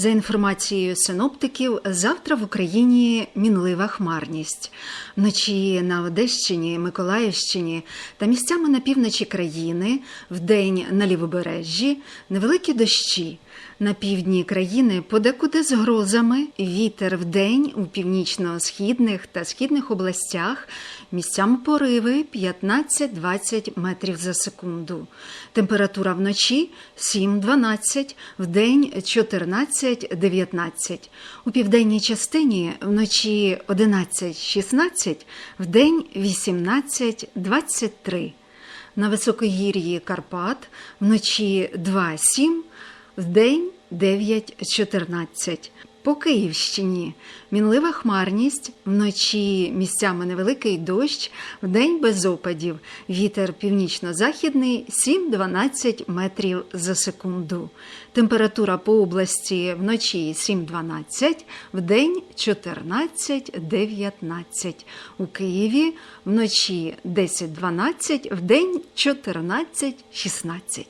За інформацією синоптиків, завтра в Україні мінлива хмарність. Вночі на Одещині, Миколаївщині та місцями на півночі країни, вдень на лівобережжі невеликі дощі. На півдні країни подекуди з грозами, вітер вдень у північно-східних та східних областях, місцями пориви 15-20 метрів за секунду. Температура вночі 7-12, вдень 14-19. У південній частині вночі 11-16, вдень 18-23. На високогір'ї Карпат вночі 2-7, вдень 9-14. По Київщині мінлива хмарність, вночі місцями невеликий дощ, вдень без опадів. Вітер північно-західний 7-12 метрів за секунду. Температура по області вночі 7-12, вдень 14-19. У Києві вночі 10-12, вдень 14-16.